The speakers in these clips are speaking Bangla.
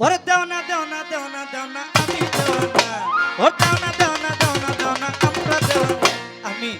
ওরে দেও না দেও না দেও না দেও না, আমি দেও না। ও দেও না দেও না দেও না দেও না, আমরা দেও আমি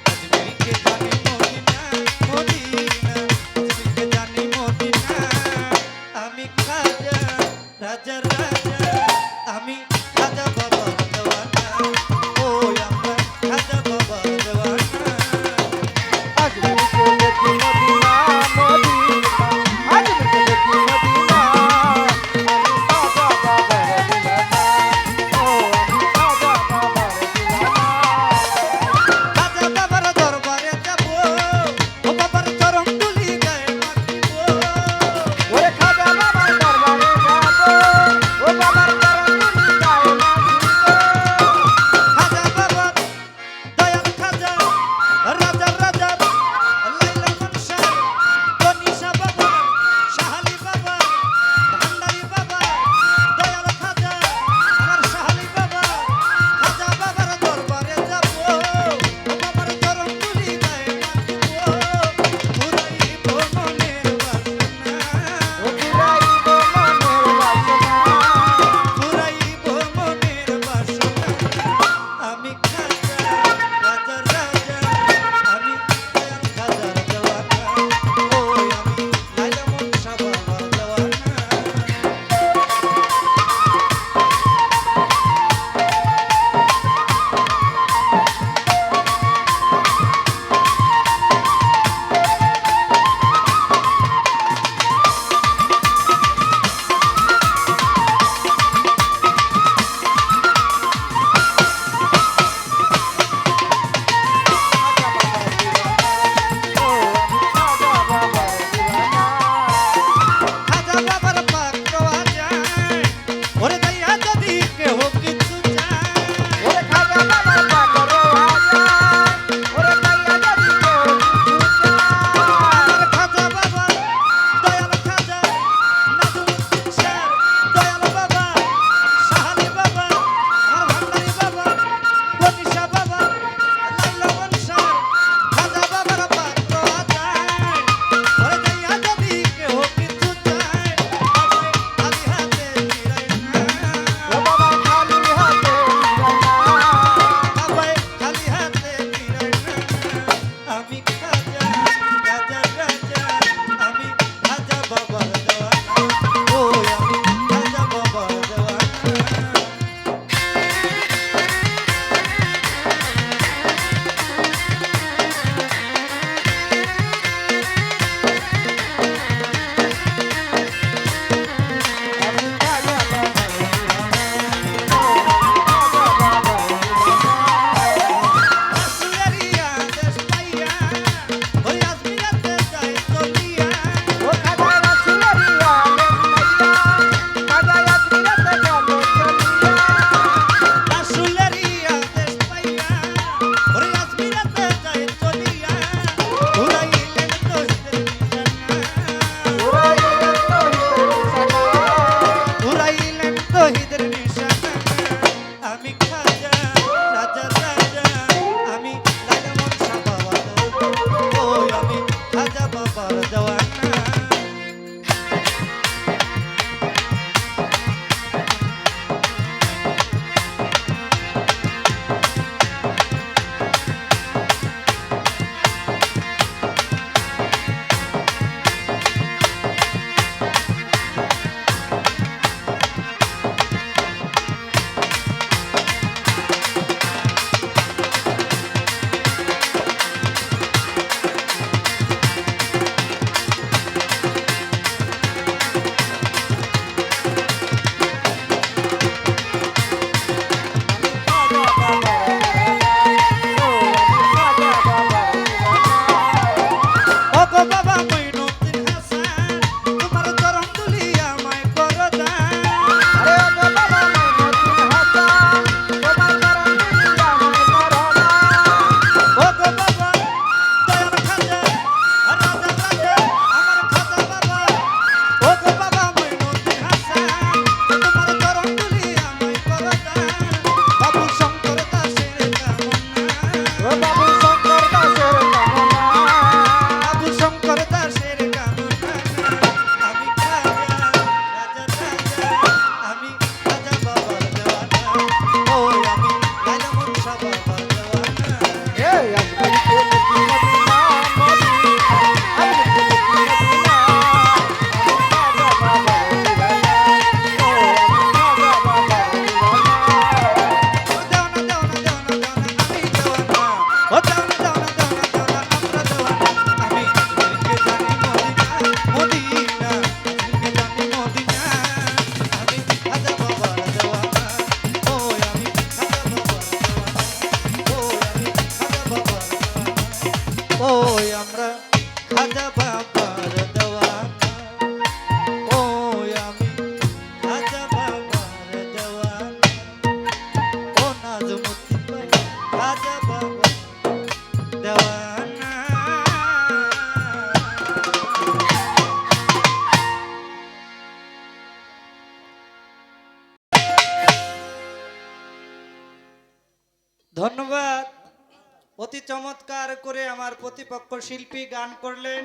অতি চমৎকার করে আমার প্রতিপক্ষ শিল্পী গান করলেন।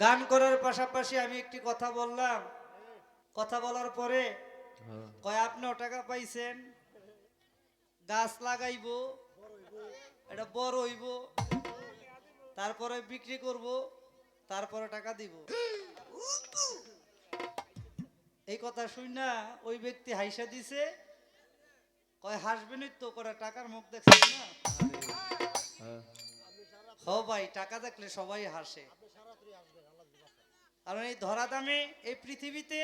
গান করার পাশাপাশি আমি একটি কথা বললাম। কথা বলার পরে কয় আপনিও টাকা পাইছেন? গাছ লাগাইবো, এটা বড় হইব, তারপরে বিক্রি করব, তারপরে টাকা দিব। এই কথা শুই না ওই ব্যক্তি হাইসা দিছে। কয় হাসবেনই তো করে টাকার মুখ দেখছেন না? হ ভাই টাকা দেখলে সবাই হাসে। কারণ এই ধরা দামে এই পৃথিবীতে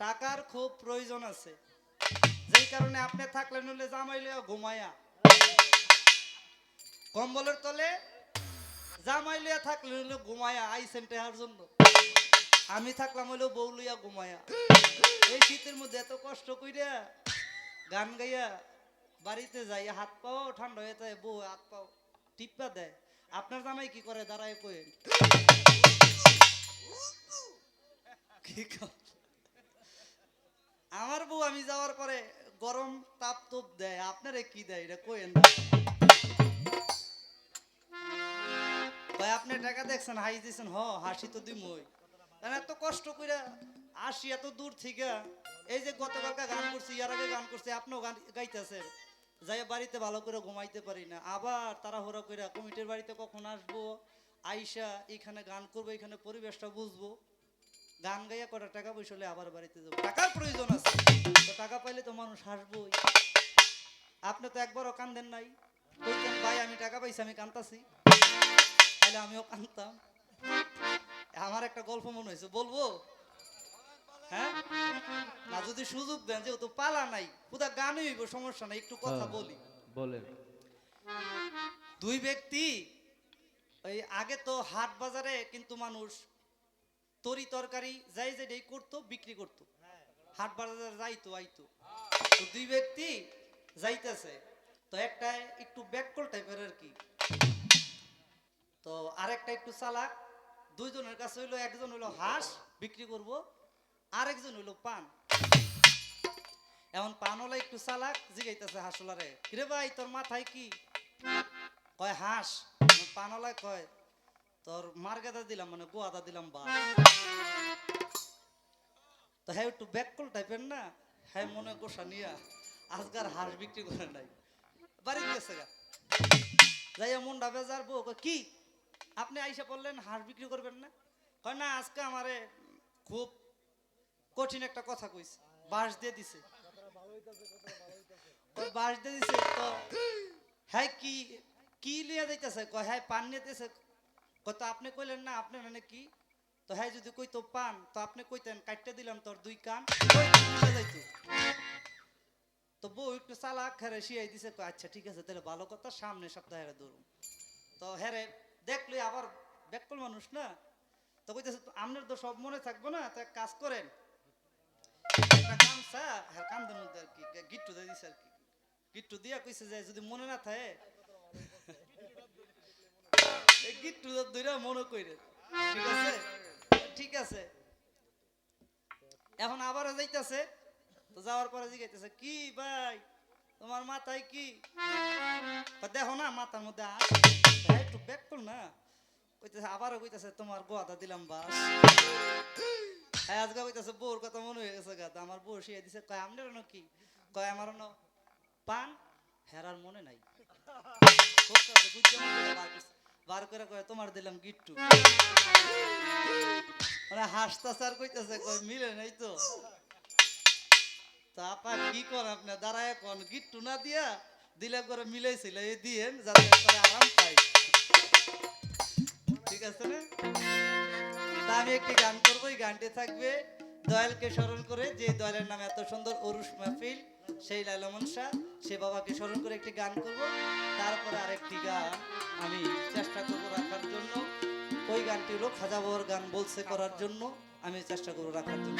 টাকার খুব প্রয়োজন আছে। যেই কারণে আপনি থাকলে নইলে জামাইলে ঘুমায়া। কম্বলের তলে জামাইলিয়া থাকলে হইল ঘুমায়া আইসেন টেহার জন্য। আমি থাকলাম হইল বউলিয়া ঘুমায়া। এই শীতের মধ্যে এত কষ্ট কইরা গান গাইয়া বাড়িতে যাই হাত পাও ঠান্ডা হয়ে যায়, বউ হাত পাও টিপ্পা দেয়। আপনার জামাই কি করে? দাঁড়ায় কইেন। কি আমার বউ আমি যাওয়ার পরে গরম তাপ তোপ দেয়। আপনারে কি দেয়? এটা কইেন না ভাই, আপনি টাকা দেখছেন, হাই দিয়েছেন হ, হাসি তো দিমই। এত কষ্ট কইরা আসি, এত দূর থেকে। এই যে গতকালকে গান করছি, ইয়ার আগে গান করছি, আপনিও গান গাইতেছেন। যাই বাড়িতে ভালো করে ঘুমাইতে পারি না। আবার তারা হোরা কইরা কমিটির বাড়িতে কখন আসব? আইসা এখানে গান করব, এখানে পরিবেশটা বুঝব। গান গাইয়া কটা টাকা পয়সা আবার বাড়িতে যাব। টাকার প্রয়োজন আছে। তো টাকা পাইলে তো মানুষ হাসবোই। আপনি তো একবারও কান্দেন নাই। কইতেন, ভাই, আমি টাকা পাইছি, আমি কান্তাছি তাহলে আমিও কানতাম আমার একটা গল্প মনে হয়েছে। বলব? হ্যাঁ? না যদি সুযোগ দেন যেহেতু পালা নাই পুরা গানই হইব সমস্যা নাই একটু কথা হ্যাঁ। বলি। বলেন। দুই ব্যক্তি ওই আগে তো হাট বাজারে কিন্তু মানুষ তরি তরকারি যাই যেটাই করতো বিক্রি করতো। হাট বাজারে যাইতো আইতো। তো দুই ব্যক্তি যাইতেছে। তো একটা একটু ব্যাককল টাইপের আর কি। তো আরেকটা একটু চালাক। দুইজনের কাছে হইল একজন হইল হাঁস বিক্রি করব। আরেকজন হইল পান। এমন পান পানওয়ালা একটু চালাক, জিগাইতেছে হাঁসওয়ালারে কিরে ভাই, তোর মাথায় কি? কয়, হাঁস। পান পানওয়ালায় কয়, তোর মার্গাদা দিলাম মানে গোয়াদা দিলাম বা তো হ্যাঁ একটু ব্যাককল টাইপের না? হ্যাঁ মনে গোসা নিয়া আজকার হাঁস বিক্রি করে নাই। বাড়ি গেছে গা। যাইয়া মনটা বেজার বউ কি? আপনি আইসা বললেন হাঁস বিক্রি করবেন না? কয়, না, আজকে আমারে খুব কঠিন একটা কথা কইছে। বাঁশ দিয়ে দিছে। বাঁশ দিয়ে দিছে তো হ্যাঁ কি কি লিয়া যাইতেছে কয় হ্যাঁ পান নিতেছে কয় তো আপনি কইলেন না আপনি মানে কি? তো হ্যাঁ যদি কইতো পান তো আপনি কইতেন কাটতে দিলাম তোর দুই কান তো বউ একটু চালাক হ্যারে শিয়াই দিছে কয়, আচ্ছা ঠিক আছে তাহলে ভালো কথা সামনে সপ্তাহে হেরে ধরুন তো হ্যারে দেখলে আবার ব্যাকল মানুষ না? তো কইতেছে আপনার তো সব মনে থাকব না তো কাজ করেন মনে না থাকে মনে কইরে ঠিক আছে এখন আবারও যাইতাছে তো যাওয়ার পরে জিগাইতেছে কি ভাই তোমার মাথায় কি দেখো না মাথার মধ্যে হ্যাঁ একটু ব্যাক কর না কইতেছে আবারও কইতেছে তোমার গোয়াদা দিলাম বাস আজকে কইতেছে, বউর কথা মনে হয়ে গেছে গা। আমার বউ শিয়ে দিছে, কয় আমনের কি? কয়, আমার পান হেরার মনে নাই। বার করে কয়, তোমার দিলাম গিট্টু। মানে হাসতাছে আর কইতেছে, কয়, মিলে নাই তো। তা আপা কি কর আপনি? দাঁড়ায় কোন, গিট্টু না দিয়া দিলে করে মিলাইছিল এই দিয়েন, যাতে আরাম পাই। ঠিক আছে না? তা আমি একটি গান করব, এই গানটি থাকবে দয়ালকে স্মরণ করে, যে দয়ালের নামে এত সুন্দর অরুষ মাহফিল, সেই লালমন শাহ সে বাবাকে স্মরণ করে একটি গান করব। তারপর আরেকটি গান আমি চেষ্টা করব রাখার জন্য। ওই গানটি হলো খাজা বাবার গান বলছে করার জন্য, আমি চেষ্টা করব রাখার জন্য।